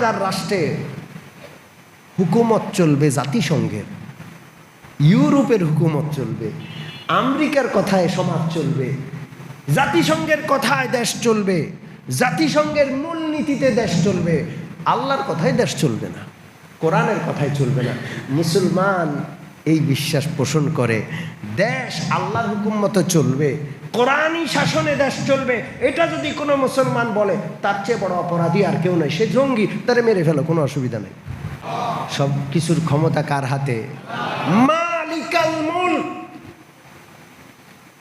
হাজার রাষ্ট্রে হুকুমত চলবে জাতিসংঘের, ইউরোপের হুকুমত চলবে, আমেরিকার কথায় সমাজ চলবে, জাতিসংঘের কথায় দেশ চলবে, জাতিসংঘের মূলনীতিতে দেশ চলবে, আল্লাহর কথায় দেশ চলবে না, কোরআনের কথায় চলবে না। মুসলমান এই বিশ্বাস পোষণ করে, দেশ আল্লাহর হুকুম মতো চলবে কোরআনই শাসনে দেশ চলবে, এটা যদি কোনো মুসলমান বলে, তার চেয়ে বড় অপরাধী আর কেউ নয়। সে জঙ্গি, তারে মেরে ফেলো, কোনো অসুবিধা নেই। সব কিছুর ক্ষমতা কার হাতে? মালিকাল মুল্ক।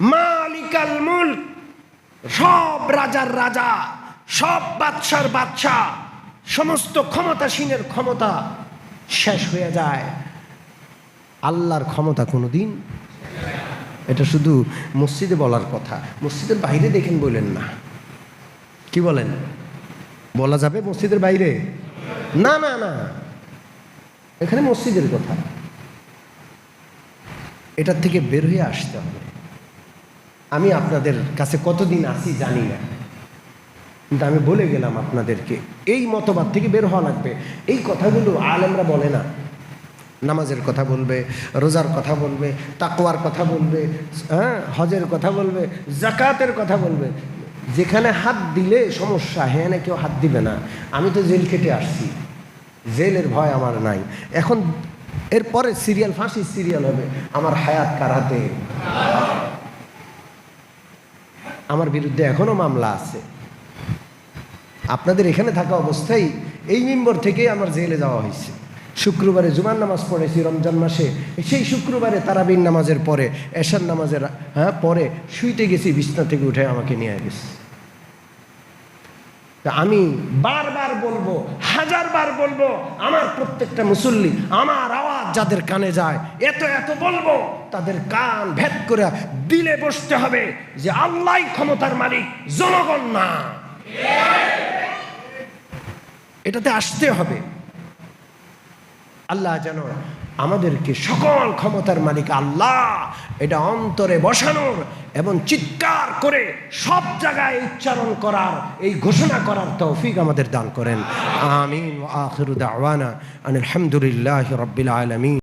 মালিকাল মুল্ক। সব রাজার রাজা, সব বাদশার বাদশা সমস্ত ক্ষমতাসীনের ক্ষমতা শেষ হয়ে যায়। আল্লাহর ক্ষমতা কোনো দিন এটা শুধু মসজিদে বলার কথা। মসজিদের বাইরে দেখেন বললেন না। কি বলেন? বলা যাবে মসজিদের বাইরে? না না না। এখানে মসজিদের কথা। এটার থেকে বের হয়ে আসতে হবে। আমি আপনাদের কাছে কতদিন আসি জানি না। কিন্তু আমি বলে গেলাম আপনাদেরকে, এই মতবাদ থেকে বের হওয়া লাগবে। এই কথাগুলো আলেমরা বলে না। নামাজের কথা বলবে, রোজার কথা বলবে, তাকওয়ার কথা বলবে হ্যাঁ হজের কথা বলবে জাকাতের কথা বলবে। যেখানে হাত দিলে সমস্যা হ্যাঁ কেউ হাত দিবে না। আমি তো জেল খেটে আসছি। জেলের ভয় আমার নাই। এখন এরপরে সিরিয়াল ফাঁসি সিরিয়াল হবে। আমার হায়াত কারাতে আমার বিরুদ্ধে এখনও মামলা আছে। আপনাদের এখানে থাকা অবস্থায় এই মেম্বর থেকেই আমার জেলে যাওয়া হয়েছে। শুক্রবারে জুমার নামাজ পড়েছি রমজান মাসে। সেই শুক্রবারে তারাবিন নামাজের পরে, এশার নামাজের হ্যাঁ পরে শুইতে গেছি, বিছনা থেকে উঠে আমাকে নিয়ে গেছে। আমি বারবার বলব, হাজারবার বলব, আমার প্রত্যেকটা মুসল্লি, আমার আওয়াজ যাদের কানে যায়, এত এত বলব, তাদের কান ভেদ করে দিলে বসতে হবে যে আল্লাহ ক্ষমতার মালিক, জনগণ না। এটাতে আসতে হবে। আল্লাহ যেন আমাদেরকে সকল ক্ষমতার মালিক আল্লাহ, এটা অন্তরে বসানোর এবং চিৎকার করে সব জায়গায় উচ্চারণ করার, এই ঘোষণা করার তৌফিক আমাদের দান করেন। আমিন আখিরু দাওয়ানা আনিল আলমিন রাব্বিল আলামিন।